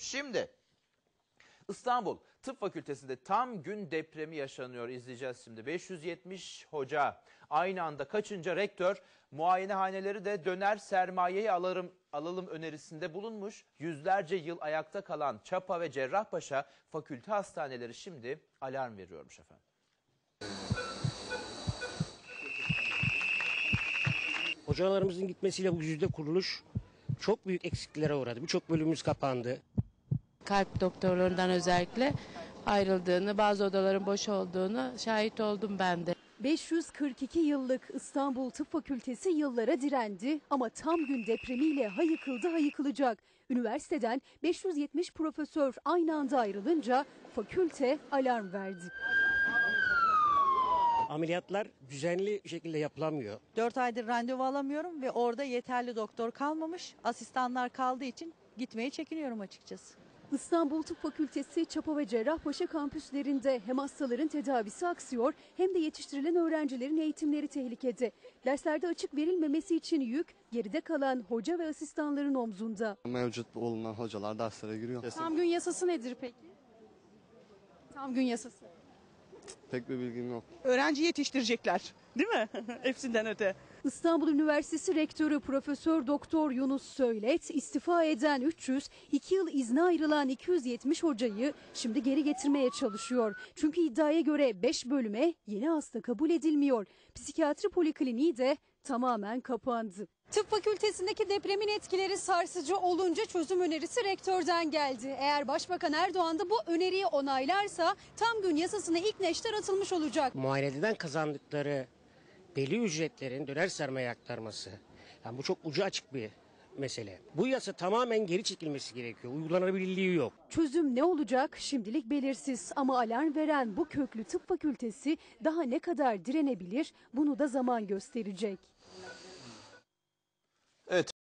Şimdi İstanbul Tıp Fakültesi'nde tam gün depremi yaşanıyor. İzleyeceğiz şimdi. 570 hoca aynı anda kaçınca rektör muayenehaneleri de döner sermayeyi alırım, alalım önerisinde bulunmuş. Yüzlerce yıl ayakta kalan Çapa ve Cerrahpaşa fakülte hastaneleri şimdi alarm veriyormuş efendim. Hocalarımızın gitmesiyle bu yüzde kuruluş çok büyük eksikliklere uğradı. Birçok bölümümüz kapandı. Kalp doktorlarından özellikle ayrıldığını, bazı odaların boş olduğunu şahit oldum ben de. 542 yıllık İstanbul Tıp Fakültesi yıllara direndi ama tam gün depremiyle ha yıkıldı ha yıkılacak. Üniversiteden 570 profesör aynı anda ayrılınca fakülte alarm verdi. Ameliyatlar düzenli şekilde yapılamıyor. 4 aydır randevu alamıyorum ve orada yeterli doktor kalmamış. Asistanlar kaldığı için gitmeye çekiniyorum açıkçası. İstanbul Tıp Fakültesi Çapa ve Cerrahpaşa kampüslerinde hem hastaların tedavisi aksıyor hem de yetiştirilen öğrencilerin eğitimleri tehlikede. Derslerde açık verilmemesi için yük geride kalan hoca ve asistanların omzunda. Mevcut bulunan hocalar derslere giriyor. Tam gün yasası nedir peki? Tam gün yasası. Pek bir bilgim yok. öğrenci yetiştirecekler. Değil mi? Hepsinden öte. İstanbul Üniversitesi Rektörü Profesör Doktor Yunus Söylet istifa eden 300, 2 yıl izne ayrılan 270 hocayı şimdi geri getirmeye çalışıyor. Çünkü iddiaya göre 5 bölüme yeni hasta kabul edilmiyor. Psikiyatri polikliniği de tamamen kapandı. Tıp fakültesindeki depremin etkileri sarsıcı olunca çözüm önerisi rektörden geldi. Eğer Başbakan Erdoğan da bu öneriyi onaylarsa tam gün yasasına ilk neşter atılmış olacak. Muayeneden kazandıkları belli ücretlerin döner sermaye aktarması. Yani bu çok ucu açık bir mesele. Bu yasa tamamen geri çekilmesi gerekiyor. Uygulanabilirliği yok. Çözüm ne olacak şimdilik belirsiz ama alarm veren bu köklü tıp fakültesi daha ne kadar direnebilir bunu da zaman gösterecek.